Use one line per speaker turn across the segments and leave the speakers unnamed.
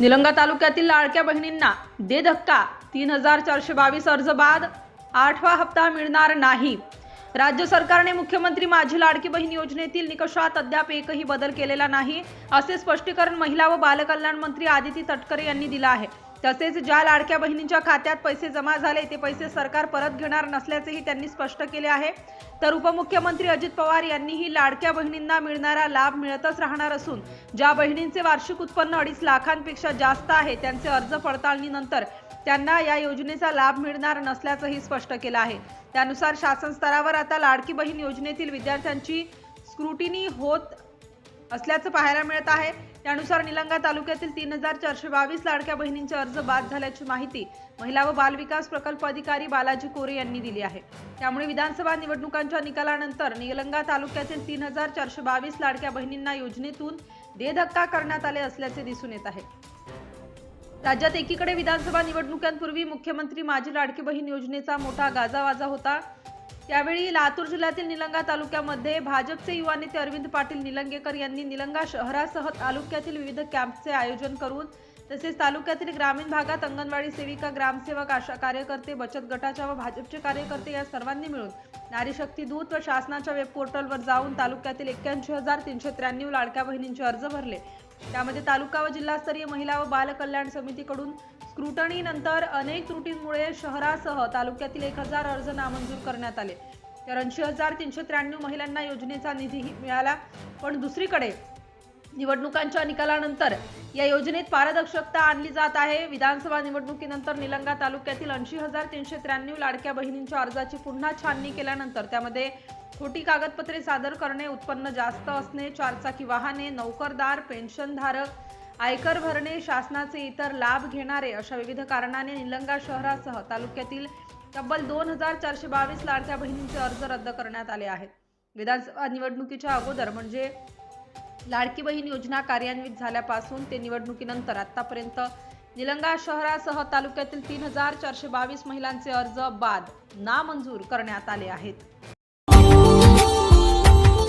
निलंगा तालुक्यातील लाडक्या बहिणींना दे धक्का तीन हजार चारशे बावीस अर्ज बाद आठवा हप्ता मिळणार नाही. राज्य सरकारने मुख्यमंत्री माझी लाडकी बहीण योजनेतील निकषात अद्याप एकही बदल केलेला नाही असे स्पष्टीकरण महिला व बालकल्याण मंत्री आदिती तटकरे यांनी दिलं आहे. तसेच ज्या लाडक्या बहिणींच्या खात्यात पैसे जमा झाले ते पैसे सरकार परत घेणार नसल्याचेही त्यांनी स्पष्ट केले आहे. तर उपमुख्यमंत्री अजित पवार यांनीही लाडक्या बहिणींना मिळणारा लाभ मिळतच राहणार असून ज्या बहिणींचे वार्षिक उत्पन्न अडीच लाखांपेक्षा जास्त आहे त्यांचे अर्ज पडताळणीनंतर त्यांना या योजनेचा लाभ मिळणार नसल्याचंही स्पष्ट केलं आहे. त्यानुसार शासन स्तरावर आता लाडकी बहीण योजनेतील विद्यार्थ्यांची स्क्रुटिनी होत असल्याचं पाहायला मिळत आहे. त्यानुसार निलंगा तालुक्यातील तीन हजार चारशे बावीस लाडक्या बहिणींचे अर्ज बाद झाल्याची माहिती महिला व बालविकास प्रकल्प अधिकारी बालाजी कोरे यांनी दिली आहे. त्यामुळे विधानसभा निवडणुकांच्या निकालानंतर निलंगा तालुक्यातील तीन हजार चारशे बावीस लाडक्या बहिणींना योजनेतून देधक्का करण्यात आले असल्याचे दिसून येत आहे. राज्यात एकीकडे विधानसभा निवडणुकांपूर्वी मुख्यमंत्री माझी लाडकी बहीण योजनेचा मोठा गाजावाजा होता. त्यावेळी लातूर जिल्ह्यातील निलंगा तालुक्यामध्ये भाजपचे युवा नेते अरविंद पाटील निलंगेकर यांनी निलंगा शहरासह तालुक्यातील विविध कॅम्पचे आयोजन करून तसेच तालुक्यातील ग्रामीण भागात अंगणवाडी सेविका ग्रामसेवक आशा कार्यकर्ते बचत गटाच्या व भाजपचे कार्यकर्ते या सर्वांनी मिळून नारी शक्ती दूत व शासनाच्या वेब पोर्टलवर जाऊन तालुक्यातील एक्क्याऐंशी हजार तीनशे त्र्याण्णव लाडक्या बहिणींचे अर्ज भरले. त्यामध्ये तालुका व जिल्हास्तरीय महिला व बालकल्याण समितीकडून स्क्रुटणीनंतर अनेक त्रुटींमुळे शहरासह तालुक्यातील एक हजार अर्ज नामंजूर करण्यात आले. तर ऐंशी हजार तीनशे त्र्याण्णव महिलांना योजनेचा निधीही मिळाला. पण दुसरीकडे निवडणुकांच्या निकालानंतर या योजनेत पारदर्शकता आणली जात आहे. विधानसभा निवडणुकीनंतर निलंगा तालुक्यातील ऐंशी हजार तीनशे त्र्याण्णव लाडक्या बहिणींच्या अर्जाची पुन्हा छाननी केल्यानंतर त्यामध्ये खोटी कागदपत्रे सादर करणे उत्पन्न जास्त असणे चारचाकी वाहने नोकरदार पेन्शनधारक आयकर भरणे शासनाचे इतर लाभ घेणारे अशा विविध कारणाने निलंगा शहरासह तालुक्यातील तब्बल दोन हजार चारशे बावीस लाडक्या बहिणींचे अर्ज रद्द करण्यात आले आहेत. विधानसभा निवडणुकीच्या अगोदर म्हणजे लाडकी बहीण योजना कार्यान्वित झाल्यापासून ते निवडणुकीनंतर आतापर्यंत निलंगा शहरासह तालुक्यातील तीन हजार चारशे बावीस महिलांचे अर्ज बाद नामंजूर करण्यात आले आहेत.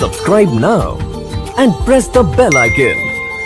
Subscribe now and press the bell icon